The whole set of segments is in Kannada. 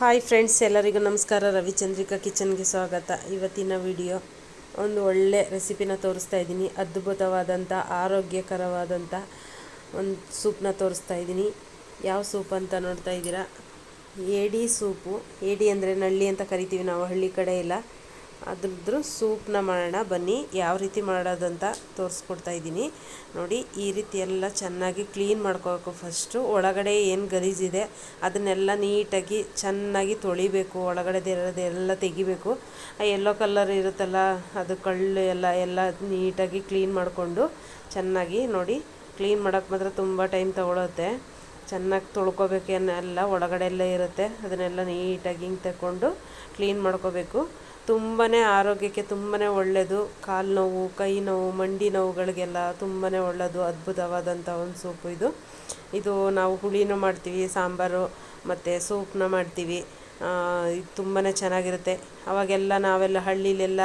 ಹಾಯ್ ಫ್ರೆಂಡ್ಸ್ ಎಲ್ಲರಿಗೂ ನಮಸ್ಕಾರ. ರವಿಚಂದ್ರಿಕಾ ಕಿಚನ್ಗೆ ಸ್ವಾಗತ. ಇವತ್ತಿನ ವಿಡಿಯೋ ಒಂದು ಒಳ್ಳೆ ರೆಸಿಪಿನ ತೋರಿಸ್ತಾ ಇದ್ದೀನಿ. ಅದ್ಭುತವಾದಂಥ, ಆರೋಗ್ಯಕರವಾದಂಥ ಒಂದು ಸೂಪ್ನ ತೋರಿಸ್ತಾ ಇದ್ದೀನಿ. ಯಾವ ಸೂಪ್ ಅಂತ ನೋಡ್ತಾ ಇದ್ದೀರಾ? ಏಡಿ ಸೂಪು. ಏಡಿ ಅಂದರೆ ನಳ್ಳಿ ಅಂತ ಕರಿತೀವಿ ನಾವು, ಹಳ್ಳಿ ಕಡೆ ಎಲ್ಲ. ಅದ್ರದ್ದು ಸೂಪ್ನ ಮಾಡೋಣ, ಬನ್ನಿ. ಯಾವ ರೀತಿ ಮಾಡೋದಂತ ತೋರಿಸ್ಕೊಡ್ತಾ ಇದ್ದೀನಿ. ನೋಡಿ, ಈ ರೀತಿ ಎಲ್ಲ ಚೆನ್ನಾಗಿ ಕ್ಲೀನ್ ಮಾಡ್ಕೋಬೇಕು ಫಸ್ಟು ಒಳಗಡೆ ಏನು ಗಲೀಜಿದೆ ಅದನ್ನೆಲ್ಲ ನೀಟಾಗಿ ಚೆನ್ನಾಗಿ ತೊಳಿಬೇಕು. ಒಳಗಡೆ ಇರೋದೆಲ್ಲ ತೆಗಿಬೇಕು. ಆ ಯೆಲ್ಲೋ ಕಲರ್ ಇರುತ್ತಲ್ಲ, ಅದು ಕಳ್ಳು ಎಲ್ಲ ಎಲ್ಲ ನೀಟಾಗಿ ಕ್ಲೀನ್ ಮಾಡಿಕೊಂಡು ಚೆನ್ನಾಗಿ ನೋಡಿ, ಕ್ಲೀನ್ ಮಾಡೋಕ್ಕೆ ಮಾತ್ರ ತುಂಬ ಟೈಮ್ ತೊಗೊಳುತ್ತೆ. ಚೆನ್ನಾಗಿ ತೊಳ್ಕೊಬೇಕೇನೆಲ್ಲ ಒಳಗಡೆ ಎಲ್ಲ ಇರುತ್ತೆ. ಅದನ್ನೆಲ್ಲ ನೀಟಾಗಿ ಹಿಂಗೆ ತಗೊಂಡು ಕ್ಲೀನ್ ಮಾಡ್ಕೋಬೇಕು. ತುಂಬಾ ಆರೋಗ್ಯಕ್ಕೆ ತುಂಬಾ ಒಳ್ಳೆಯದು ಕಾಲು ನೋವು, ಕೈ ನೋವು, ಮಂಡಿ ನೋವುಗಳಿಗೆಲ್ಲ ತುಂಬಾ ಒಳ್ಳೆಯದು ಅದ್ಭುತವಾದಂಥ ಒಂದು ಸೂಪು ಇದು. ಇದು ನಾವು ಹುಳಿನೂ ಮಾಡ್ತೀವಿ, ಸಾಂಬಾರು ಮತ್ತು ಸೂಪ್ನ ಮಾಡ್ತೀವಿ. ಇದು ತುಂಬಾ ಚೆನ್ನಾಗಿರುತ್ತೆ. ಅವಾಗೆಲ್ಲ ನಾವೆಲ್ಲ ಹಳ್ಳಿಲೆಲ್ಲ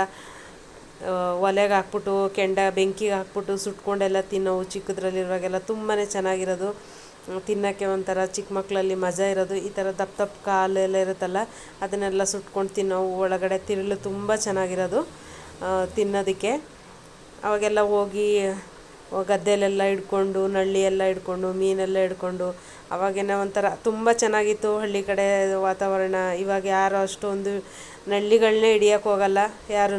ಒಲೆಗೆ ಹಾಕ್ಬಿಟ್ಟು, ಕೆಂಡ ಬೆಂಕಿಗೆ ಹಾಕ್ಬಿಟ್ಟು ಸುಟ್ಕೊಂಡೆಲ್ಲ ತಿನ್ನೋವು ಚಿಕ್ಕದ್ರಲ್ಲಿರುವಾಗೆಲ್ಲ ತುಂಬಾ ಚೆನ್ನಾಗಿರೋದು. ತಿನ್ನೋಕ್ಕೆ ಒಂಥರ ಚಿಕ್ಕ ಮಕ್ಕಳಲ್ಲಿ ಮಜಾ ಇರೋದು, ಈ ಥರ ದಪ್ಪ ದಪ್ಪ ಕಾಲೆಲ್ಲ ಇರುತ್ತಲ್ಲ, ಅದನ್ನೆಲ್ಲ ಸುಟ್ಕೊಂಡು ತಿನ್ನೋ ಒಳಗಡೆ ತಿರುಳು ತುಂಬ ಚೆನ್ನಾಗಿರೋದು ತಿನ್ನೋದಕ್ಕೆ. ಅವಾಗೆಲ್ಲ ಹೋಗಿ ಗದ್ದೆಲೆಲ್ಲ ಹಿಡ್ಕೊಂಡು ನಳ್ಳಿ ಎಲ್ಲ ಹಿಡ್ಕೊಂಡು ಮೀನೆಲ್ಲ ಹಿಡ್ಕೊಂಡು ಅವಾಗೇನೋ ಒಂಥರ ತುಂಬ ಚೆನ್ನಾಗಿತ್ತು ಹಳ್ಳಿ ಕಡೆ ವಾತಾವರಣ. ಇವಾಗ ಯಾರು ಅಷ್ಟೊಂದು ನಳ್ಳಿಗಳನ್ನೇ ಹಿಡಿಯೋಕೆ ಹೋಗಲ್ಲ ಯಾರೂ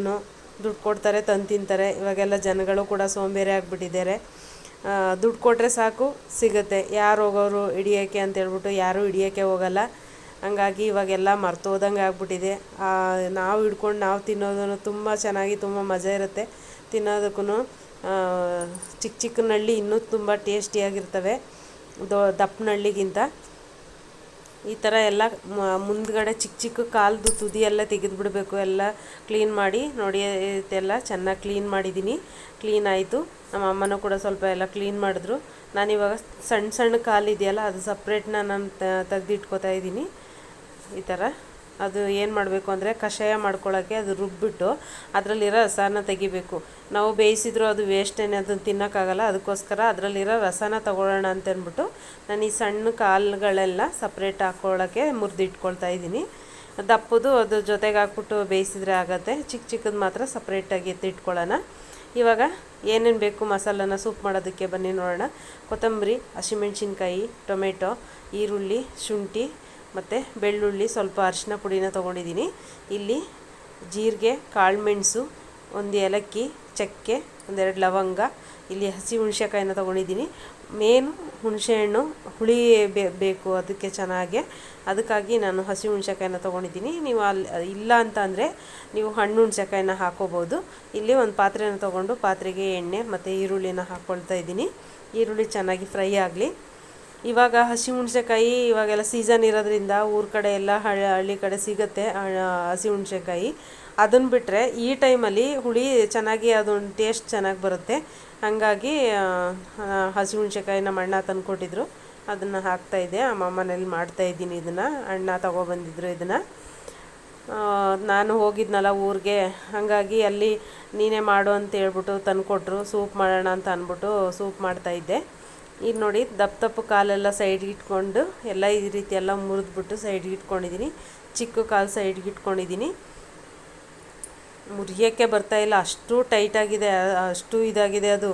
ದುಡ್ಡು ಕೊಡ್ತಾರೆ, ತಂದು ತಿಂತಾರೆ. ಇವಾಗೆಲ್ಲ ಜನಗಳು ಕೂಡ ಸೋಂಬೇರಿ ಆಗಿಬಿಟ್ಟಿದ್ದಾರೆ. ದುಡ್ಡು ಕೊಟ್ಟರೆ ಸಾಕು, ಸಿಗುತ್ತೆ. ಯಾರು ಹೋಗೋರು ಹಿಡಿಯೋಕ್ಕೆ ಅಂತ ಹೇಳ್ಬಿಟ್ಟು ಯಾರೂ ಹಿಡಿಯೋಕ್ಕೆ ಹೋಗಲ್ಲ. ಹಂಗಾಗಿ ಇವಾಗೆಲ್ಲ ಮರ್ತೋದಂಗೆ ಆಗ್ಬಿಟ್ಟಿದೆ. ನಾವು ಹಿಡ್ಕೊಂಡು ನಾವು ತಿನ್ನೋದನ್ನು ತುಂಬ ಚೆನ್ನಾಗಿ, ತುಂಬ ಮಜಾ ಇರುತ್ತೆ. ತಿನ್ನೋದಕ್ಕೂ ಚಿಕ್ಕ ಚಿಕ್ಕ ನಳ್ಳಿ ಇನ್ನೂ ತುಂಬ ಟೇಸ್ಟಿಯಾಗಿರ್ತವೆ. ದೊ ದಪ್ಪ ನಳ್ಳಿಗಿಂತ ಈ ಥರ ಎಲ್ಲ ಮುಂದ್ಗಡೆ ಚಿಕ್ಕ ಚಿಕ್ಕ ಕಾಲ್ದು ತುದಿ ಎಲ್ಲ ತೆಗೆದುಬಿಡಬೇಕು ಎಲ್ಲ ಕ್ಲೀನ್ ಮಾಡಿ. ನೋಡಿ, ಇದೆಲ್ಲ ಚೆನ್ನಾಗಿ ಕ್ಲೀನ್ ಮಾಡಿದ್ದೀನಿ ಕ್ಲೀನ್ ಆಯಿತು. ನಮ್ಮ ಅಮ್ಮನೂ ಕೂಡ ಸ್ವಲ್ಪ ಎಲ್ಲ ಕ್ಲೀನ್ ಮಾಡಿದ್ರು. ನಾನಿವಾಗ ಸಣ್ಣ ಸಣ್ಣ ಕಾಲಿದೆಯಲ್ಲ ಅದು ಸಪ್ರೇಟ್ನ ನಾನು ತೆಗೆದಿಟ್ಕೋತಾ ಇದ್ದೀನಿ ಈ ಥರ ಅದು ಏನು ಮಾಡಬೇಕು ಅಂದರೆ ಕಷಾಯ ಮಾಡ್ಕೊಳ್ಳೋಕ್ಕೆ ಅದು ರುಬ್ಬಿಟ್ಟು ಅದರಲ್ಲಿರೋ ರಸನ ತೆಗಿಬೇಕು. ನಾವು ಬೇಯಿಸಿದ್ರು ಅದು ವೇಸ್ಟೇನೆ ಅದನ್ನು ತಿನ್ನೋಕ್ಕಾಗಲ್ಲ, ಅದಕ್ಕೋಸ್ಕರ ಅದರಲ್ಲಿರೋ ರಸನ ತಗೊಳ್ಳೋಣ ಅಂತ ಅಂದ್ಬಿಟ್ಟು ನಾನು ಈ ಸಣ್ಣ ಕಾಲುಗಳೆಲ್ಲ ಸಪ್ರೇಟ್ ಹಾಕ್ಕೊಳ್ಳೋಕ್ಕೆ ಮುರಿದಿಟ್ಕೊಳ್ತಾ ಇದ್ದೀನಿ. ದಪ್ಪದು ಅದು ಜೊತೆಗೆ ಹಾಕ್ಬಿಟ್ಟು ಬೇಯಿಸಿದ್ರೆ ಆಗುತ್ತೆ ಚಿಕ್ಕ ಚಿಕ್ಕದು ಮಾತ್ರ ಸಪ್ರೇಟಾಗಿ ಎತ್ತಿಟ್ಕೊಳ್ಳೋಣ ಇವಾಗ ಏನೇನು ಬೇಕು ಮಸಾಲನ ಸೂಪ್ ಮಾಡೋದಕ್ಕೆ ಬನ್ನಿ ನೋಡೋಣ. ಕೊತ್ತಂಬರಿ, ಹಸಿಮೆಣ್ಸಿನ್ಕಾಯಿ, ಟೊಮೆಟೊ, ಈರುಳ್ಳಿ, ಶುಂಠಿ ಮತ್ತು ಬೆಳ್ಳುಳ್ಳಿ ಸ್ವಲ್ಪ ಅರಿಶಿನ ಪುಡಿನ ತೊಗೊಂಡಿದ್ದೀನಿ. ಇಲ್ಲಿ ಜೀರಿಗೆ ಕಾಳುಮೆಣಸು ಒಂದು ಏಲಕ್ಕಿ, ಚಕ್ಕೆ, ಒಂದೆರಡು ಲವಂಗ, ಇಲ್ಲಿ ಹಸಿ ಹುಣಸೆಕಾಯಿನ ತೊಗೊಂಡಿದ್ದೀನಿ. ಮೇನ್ ಹುಣಸೆಹಣ್ಣು ಹುಳಿ ಬೇಕು ಅದಕ್ಕೆ ಚೆನ್ನಾಗೆ. ಅದಕ್ಕಾಗಿ ನಾನು ಹಸಿ ಹುಣಸೆಕಾಯಿನ ತೊಗೊಂಡಿದ್ದೀನಿ. ನೀವು ಅಲ್ಲಿ ಇಲ್ಲ ಅಂತ ಅಂದರೆ ನೀವು ಹಣ್ಣು ಹುಣಸೆಕಾಯಿನ ಹಾಕೋಬೋದು. ಇಲ್ಲಿ ಒಂದು ಪಾತ್ರೆನ ತೊಗೊಂಡು ಪಾತ್ರೆಗೆ ಎಣ್ಣೆ ಮತ್ತು ಈರುಳ್ಳಿನ ಹಾಕ್ಕೊಳ್ತಾ ಇದ್ದೀನಿ. ಈರುಳ್ಳಿ ಚೆನ್ನಾಗಿ ಫ್ರೈ ಆಗಲಿ. ಇವಾಗ ಹಸಿ ಹುಣಸೆಕಾಯಿ ಇವಾಗೆಲ್ಲ ಸೀಸನ್ ಇರೋದ್ರಿಂದ ಊರ ಕಡೆ ಎಲ್ಲ ಹಳ್ಳಿ ಕಡೆ ಸಿಗುತ್ತೆ ಹಸಿ ಹುಣಸೆಕಾಯಿ. ಅದನ್ನು ಬಿಟ್ಟರೆ ಈ ಟೈಮಲ್ಲಿ ಹುಳಿ ಚೆನ್ನಾಗಿ ಅದೊಂದು ಟೇಸ್ಟ್ ಚೆನ್ನಾಗಿ ಬರುತ್ತೆ. ಹಾಗಾಗಿ ಹಸಿ ಹುಣ್ಸೆಕಾಯಿ ನಮ್ಮ ಅಣ್ಣ ತಂದುಕೊಟ್ಟಿದ್ರು. ಅದನ್ನು ಹಾಕ್ತಾಯಿದ್ದೆ ಅಮ್ಮ ಮಾಡ್ತಾ ಮಾಡ್ತಾಯಿದ್ದೀನಿ ಇದನ್ನು. ಅಣ್ಣ ತೊಗೊಬಂದಿದ್ರು ಇದನ್ನು. ನಾನು ಹೋಗಿದ್ನಲ್ಲ ಊರಿಗೆ. ಹಾಗಾಗಿ ಅಲ್ಲಿ ನೀನೇ ಮಾಡು ಅಂತ ಹೇಳ್ಬಿಟ್ಟು ತಂದುಕೊಟ್ರು. ಸೂಪ್ ಮಾಡೋಣ ಅಂತ ಅಂದ್ಬಿಟ್ಟು ಸೂಪ್ ಮಾಡ್ತಾಯಿದ್ದೆ ಈಗ ನೋಡಿ, ದಪ್ಪ ದಪ್ಪ ಕಾಲೆಲ್ಲ ಸೈಡ್ಗೆ ಇಟ್ಕೊಂಡು, ಎಲ್ಲ ಈ ರೀತಿ ಎಲ್ಲ ಮುರಿದ್ಬಿಟ್ಟು ಸೈಡ್ಗೆ ಇಟ್ಕೊಂಡಿದ್ದೀನಿ ಚಿಕ್ಕ ಕಾಲು ಸೈಡ್ಗೆ ಇಟ್ಕೊಂಡಿದ್ದೀನಿ ಮುರಿಯೋಕ್ಕೆ ಬರ್ತಾಯಿಲ್ಲ ಅಷ್ಟು ಟೈಟಾಗಿದೆ ಅಷ್ಟು ಇದಾಗಿದೆ ಅದು.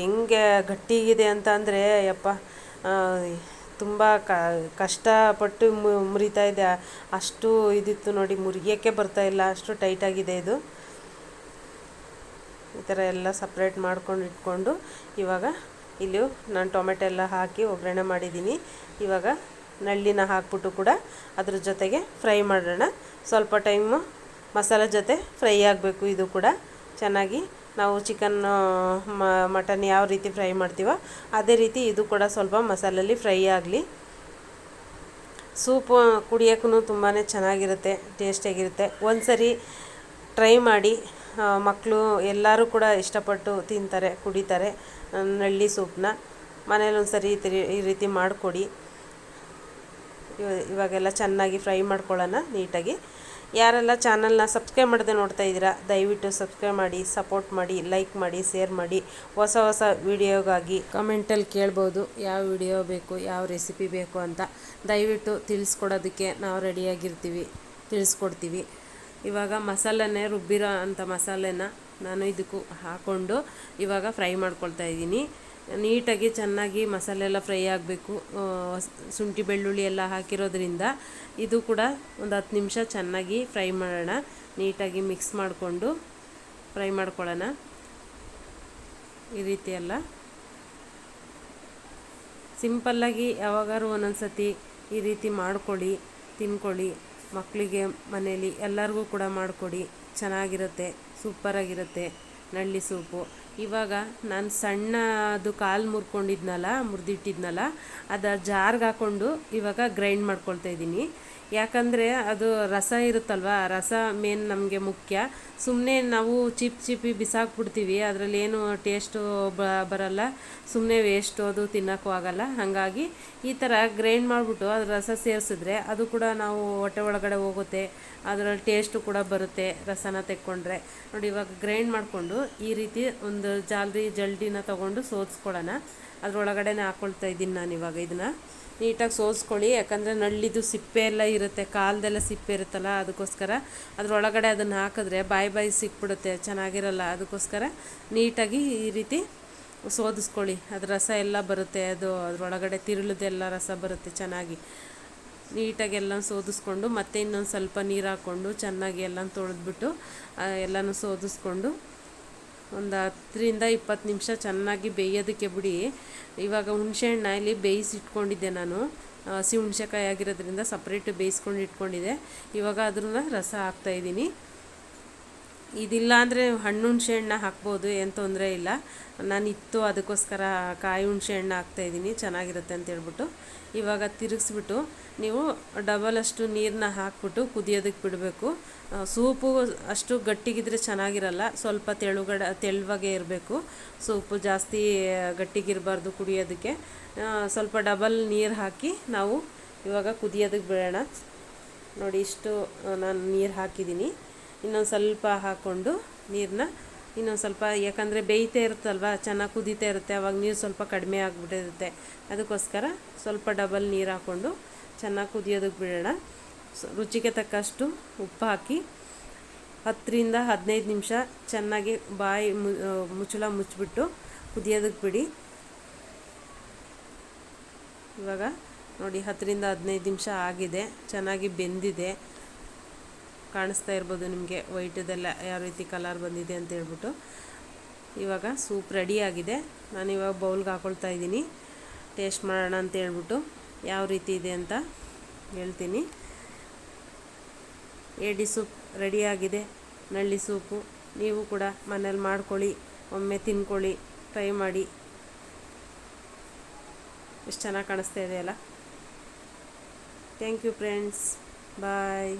ಹೆಂಗೆ ಗಟ್ಟಿಗಿದೆ ಅಂತ ಅಂದರೆ, ಯಪ್ಪ ತುಂಬ ಕಷ್ಟಪಟ್ಟು ಮುರಿತಾ ಇದೆ. ಅಷ್ಟು ಇದಿತ್ತು ನೋಡಿ ಮುರಿಯೋಕ್ಕೆ ಬರ್ತಾಯಿಲ್ಲ ಅಷ್ಟು ಟೈಟಾಗಿದೆ ಇದು. ಈ ಥರ ಎಲ್ಲ ಸಪ್ರೇಟ್ ಮಾಡ್ಕೊಂಡು ಇಟ್ಕೊಂಡು, ಇವಾಗ ಇಲ್ಲಿ ನಾನು ಟೊಮೆಟೊ ಎಲ್ಲ ಹಾಕಿ ಒಗ್ಗರಣೆ ಮಾಡಿದ್ದೀನಿ. ಇವಾಗ ನಳ್ಳಿನ ಹಾಕ್ಬಿಟ್ಟು ಕೂಡ ಅದ್ರ ಜೊತೆಗೆ ಫ್ರೈ ಮಾಡೋಣ. ಸ್ವಲ್ಪ ಟೈಮು ಮಸಾಲೆ ಜೊತೆ ಫ್ರೈ ಆಗಬೇಕು ಇದು ಕೂಡ. ಚೆನ್ನಾಗಿ ನಾವು ಚಿಕನ್ ಮಟನ್ ಯಾವ ರೀತಿ ಫ್ರೈ ಮಾಡ್ತೀವೋ ಅದೇ ರೀತಿ ಇದು ಕೂಡ ಸ್ವಲ್ಪ ಮಸಾಲಲ್ಲಿ ಫ್ರೈ ಆಗಲಿ. ಸೂಪು ಕುಡಿಯೋಕ್ಕೂ ತುಂಬಾ ಚೆನ್ನಾಗಿರುತ್ತೆ, ಟೇಸ್ಟಿಯಾಗಿರುತ್ತೆ. ಒಂದು ಸರಿ ಟ್ರೈ ಮಾಡಿ ಮಕ್ಕಳು ಎಲ್ಲರೂ ಕೂಡ ಇಷ್ಟಪಟ್ಟು ತಿಂತಾರೆ, ಕುಡಿತಾರೆ. ನಳ್ಳಿ ಸೂಪನ್ನ ಮನೇಲಿ ಒಂದು ಸರಿ ಈ ರೀತಿ ಮಾಡಿಕೊಡಿ. ಇವ- ಇವಾಗೆಲ್ಲ ಚೆನ್ನಾಗಿ ಫ್ರೈ ಮಾಡ್ಕೊಳ್ಳೋಣ ನೀಟಾಗಿ. ಯಾರೆಲ್ಲ ಚಾನಲ್ನ ಸಬ್ಸ್ಕ್ರೈಬ್ ಮಾಡದೆ ನೋಡ್ತಾ ಇದ್ದೀರಾ, ದಯವಿಟ್ಟು ಸಬ್ಸ್ಕ್ರೈಬ್ ಮಾಡಿ, ಸಪೋರ್ಟ್ ಮಾಡಿ, ಲೈಕ್ ಮಾಡಿ, ಶೇರ್ ಮಾಡಿ. ಹೊಸ ಹೊಸ ವಿಡಿಯೋಗಾಗಿ ಕಮೆಂಟಲ್ಲಿ ಕೇಳ್ಬೋದು, ಯಾವ ವಿಡಿಯೋ ಬೇಕು, ಯಾವ ರೆಸಿಪಿ ಬೇಕು ಅಂತ. ದಯವಿಟ್ಟು ತಿಳಿಸ್ಕೊಡೋದಕ್ಕೆ ನಾವು ರೆಡಿಯಾಗಿರ್ತೀವಿ, ತಿಳಿಸ್ಕೊಡ್ತೀವಿ. ಇವಾಗ ಮಸಾಲೆನೇ ರುಬ್ಬಿರೋ ಅಂಥ ಮಸಾಲೆನ ನಾನು ಇದಕ್ಕೂ ಹಾಕ್ಕೊಂಡು ಇವಾಗ ಫ್ರೈ ಮಾಡ್ಕೊಳ್ತಾ ಇದ್ದೀನಿ. ನೀಟಾಗಿ ಚೆನ್ನಾಗಿ ಮಸಾಲೆ ಎಲ್ಲ ಫ್ರೈ ಆಗಬೇಕು. ಶುಂಠಿ ಬೆಳ್ಳುಳ್ಳಿ ಎಲ್ಲ ಹಾಕಿರೋದ್ರಿಂದ ಇದು ಕೂಡ ಒಂದು ಹತ್ತು ನಿಮಿಷ ಚೆನ್ನಾಗಿ ಫ್ರೈ ಮಾಡೋಣ. ನೀಟಾಗಿ ಮಿಕ್ಸ್ ಮಾಡಿಕೊಂಡು ಫ್ರೈ ಮಾಡ್ಕೊಳ್ಳೋಣ. ಈ ರೀತಿ ಎಲ್ಲ ಸಿಂಪಲ್ಲಾಗಿ ಒಂದೊಂದು ಸತಿ ಈ ರೀತಿ ಮಾಡಿಕೊಳ್ಳಿ, ತಿನ್ಕೊಳ್ಳಿ, ಮಕ್ಕಳಿಗೆ ಮನೇಲಿ ಎಲ್ಲರಿಗೂ ಕೂಡ ಮಾಡಿಕೊಡಿ. ಚೆನ್ನಾಗಿರುತ್ತೆ ಸೂಪರಾಗಿರುತ್ತೆ ನಳ್ಳಿ ಸೂಪು. ಇವಾಗ ನಾನು ಸಣ್ಣ ಅದು ಕಾಲು ಮುರ್ಕೊಂಡಿದ್ನಲ್ಲ, ಮುರಿದಿಟ್ಟಿದ್ನಲ್ಲ, ಅದು ಜಾರ್ಗೆ ಹಾಕ್ಕೊಂಡು ಇವಾಗ ಗ್ರೈಂಡ್ ಮಾಡ್ಕೊಳ್ತಾ ಇದ್ದೀನಿ. ಯಾಕಂದರೆ ಅದು ರಸ ಇರುತ್ತಲ್ವ ರಸ ಮೇನ್ ನಮಗೆ ಮುಖ್ಯ. ಸುಮ್ಮನೆ ನಾವು ಚಿಪ್ ಚಿಪ್ಪಿ ಬಿಸಾಕ್ಬಿಡ್ತೀವಿ, ಅದರಲ್ಲಿ ಏನು ಟೇಸ್ಟು ಬರಲ್ಲ. ಸುಮ್ಮನೆ ವೇಸ್ಟು ಅದು ತಿನ್ನೋಕ್ಕೂ ಆಗಲ್ಲ. ಹಾಗಾಗಿ ಈ ಥರ ಗ್ರೈಂಡ್ ಮಾಡಿಬಿಟ್ಟು ಅದು ರಸ ಸೇರಿಸಿದ್ರೆ ಅದು ಕೂಡ ನಾವು ಹೊಟ್ಟೆ ಒಳಗಡೆ ಹೋಗುತ್ತೆ, ಅದರಲ್ಲಿ ಟೇಸ್ಟು ಕೂಡ ಬರುತ್ತೆ ರಸನ ತೆಕ್ಕೊಂಡ್ರೆ. ನೋಡಿ ಇವಾಗ ಗ್ರೈಂಡ್ ಮಾಡಿಕೊಂಡು ಈ ರೀತಿ ಒಂದು ಜಾಲರಿ ಜಲ್ಡಿನ ತೊಗೊಂಡು ಸೋದಿಸ್ಕೊಳ್ಳೋಣ ಅದರೊಳಗಡೆನೆ ಹಾಕ್ಕೊಳ್ತಾ ಇದ್ದೀನಿ ನಾನು ಇವಾಗ ಇದನ್ನು. ನೀಟಾಗಿ ಸೋಸ್ಕೊಳ್ಳಿ ಯಾಕಂದರೆ ನಳ್ಳಿದು ಸಿಪ್ಪೆ ಎಲ್ಲ ಇರುತ್ತೆ. ಕಾಲದೆಲ್ಲ ಸಿಪ್ಪೆ ಇರುತ್ತಲ್ಲ, ಅದಕ್ಕೋಸ್ಕರ. ಅದರೊಳಗಡೆ ಅದನ್ನು ಹಾಕಿದ್ರೆ ಬಾಯಿ ಬಾಯಿ ಸಿಕ್ಬಿಡುತ್ತೆ. ಚೆನ್ನಾಗಿರಲ್ಲ, ಅದಕ್ಕೋಸ್ಕರ ನೀಟಾಗಿ ಈ ರೀತಿ ಸೋದಿಸ್ಕೊಳ್ಳಿ. ಅದು ರಸ ಎಲ್ಲ ಬರುತ್ತೆ, ಅದು ಅದರೊಳಗಡೆ ತಿರುಳದೆಲ್ಲ ರಸ ಬರುತ್ತೆ ಚೆನ್ನಾಗಿ. ನೀಟಾಗಿ ಎಲ್ಲ ಸೋದಿಸ್ಕೊಂಡು, ಮತ್ತೆ ಇನ್ನೊಂದು ಸ್ವಲ್ಪ ನೀರು ಹಾಕ್ಕೊಂಡು ಚೆನ್ನಾಗಿ ಎಲ್ಲ ತೊಳೆದ್ಬಿಟ್ಟು ಎಲ್ಲನೂ ಸೋದಿಸ್ಕೊಂಡು ಒಂದು ಹತ್ತರಿಂದ ಇಪ್ಪತ್ತು ನಿಮಿಷ ಚೆನ್ನಾಗಿ ಬೇಯೋದಕ್ಕೆ ಬಿಡಿ. ಇವಾಗ ಹುಣಸೆಹಣ್ಣ ಇಲ್ಲಿ ಬೇಯಿಸಿಟ್ಕೊಂಡಿದ್ದೆ ನಾನು. ಹಸಿ ಹುಣಸೆಕಾಯಿ ಆಗಿರೋದ್ರಿಂದ ಸಪ್ರೇಟ್ ಬೇಯಿಸ್ಕೊಂಡು ಇಟ್ಕೊಂಡಿದ್ದೆ. ಇವಾಗ ಅದ್ರನ್ನ ರಸ ಹಾಕ್ತಾಯಿದ್ದೀನಿ ಇದಿಲ್ಲ ಅಂದರೆ ಹಣ್ಣು ಹುಣಸೆ ಹಣ್ಣು ಹಾಕ್ಬೋದು, ಏನು ತೊಂದರೆ ಇಲ್ಲ. ನಾನು ಇತ್ತು, ಅದಕ್ಕೋಸ್ಕರ ಕಾಯಿ ಹುಣಸೆ ಹಣ್ಣು ಹಾಕ್ತಾಯಿದ್ದೀನಿ ಚೆನ್ನಾಗಿರುತ್ತೆ ಅಂತ ಹೇಳ್ಬಿಟ್ಟು. ಇವಾಗ ತಿರುಗಿಸ್ಬಿಟ್ಟು ನೀವು ಡಬಲ್ ಅಷ್ಟು ನೀರನ್ನ ಹಾಕ್ಬಿಟ್ಟು ಕುದಿಯೋದಕ್ಕೆ ಬಿಡಬೇಕು. ಸೂಪು ಅಷ್ಟು ಗಟ್ಟಿಗಿದ್ರೆ ಚೆನ್ನಾಗಿರಲ್ಲ, ಸ್ವಲ್ಪ ತೆಳುಗಡ, ತೆಳುವಾಗೆ ಇರಬೇಕು. ಸೂಪು ಜಾಸ್ತಿ ಗಟ್ಟಿಗಿರಬಾರ್ದು ಕುಡಿಯೋದಕ್ಕೆ. ಸ್ವಲ್ಪ ಡಬಲ್ ನೀರು ಹಾಕಿ ನಾವು ಇವಾಗ ಕುದಿಯೋದಕ್ಕೆ ಬಿಡೋಣ. ನೋಡಿ ಇಷ್ಟು ನಾನು ನೀರು ಹಾಕಿದ್ದೀನಿ. ಇನ್ನೊಂದು ಸ್ವಲ್ಪ ಹಾಕ್ಕೊಂಡು ನೀರನ್ನ ಇನ್ನೊಂದು ಸ್ವಲ್ಪ, ಯಾಕಂದರೆ ಬೇಯ್ತಾ ಇರುತ್ತಲ್ವ, ಚೆನ್ನಾಗಿ ಕುದೀತಾ ಇರುತ್ತೆ, ಅವಾಗ ನೀರು ಸ್ವಲ್ಪ ಕಡಿಮೆ ಆಗಿಬಿಟ್ಟಿರುತ್ತೆ. ಅದಕ್ಕೋಸ್ಕರ ಸ್ವಲ್ಪ ಡಬಲ್ ನೀರು ಹಾಕ್ಕೊಂಡು ಚೆನ್ನಾಗಿ ಕುದಿಯೋದಕ್ಕೆ ಬಿಡೋಣ. ರುಚಿಗೆ ತಕ್ಕಷ್ಟು ಉಪ್ಪು ಹಾಕಿ ಹತ್ತರಿಂದ ಹದಿನೈದು ನಿಮಿಷ ಚೆನ್ನಾಗಿ ಬಾಯಿ ಮುಚ್ಚಳ ಮುಚ್ಚಿಬಿಟ್ಟು ಕುದಿಯೋದಕ್ಕೆ ಬಿಡಿ. ಇವಾಗ ನೋಡಿ, ಹತ್ತರಿಂದ ಹದಿನೈದು ನಿಮಿಷ ಆಗಿದೆ, ಚೆನ್ನಾಗಿ ಬೆಂದಿದೆ. ಕಾಣಿಸ್ತಾ ಇರ್ಬೋದು ನಿಮಗೆ ವೈಟದೆಲ್ಲ ಯಾವ ರೀತಿ ಕಲರ್ ಬಂದಿದೆ ಅಂತ ಹೇಳ್ಬಿಟ್ಟು. ಇವಾಗ ಸೂಪ್ ರೆಡಿಯಾಗಿದೆ ನಾನು ಇವಾಗ ಬೌಲ್ಗೆ ಹಾಕೊಳ್ತಾ ಇದ್ದೀನಿ. ಟೇಸ್ಟ್ ಮಾಡೋಣ ಅಂತ ಹೇಳ್ಬಿಟ್ಟು ಯಾವ ರೀತಿ ಇದೆ ಅಂತ ಹೇಳ್ತೀನಿ. ಏಡಿ ಸೂಪ್ ರೆಡಿಯಾಗಿದೆ ನಳ್ಳಿ ಸೂಪು ನೀವು ಕೂಡ ಮನೇಲಿ ಮಾಡ್ಕೊಳ್ಳಿ, ಒಮ್ಮೆ ತಿನ್ಕೊಳ್ಳಿ ಟ್ರೈ ಮಾಡಿ. ಎಷ್ಟು ಚೆನ್ನಾಗಿ ಕಾಣಿಸ್ತಾ ಇದೆಯಲ್ಲ ಥ್ಯಾಂಕ್ ಯು ಫ್ರೆಂಡ್ಸ್ ಬಾಯ್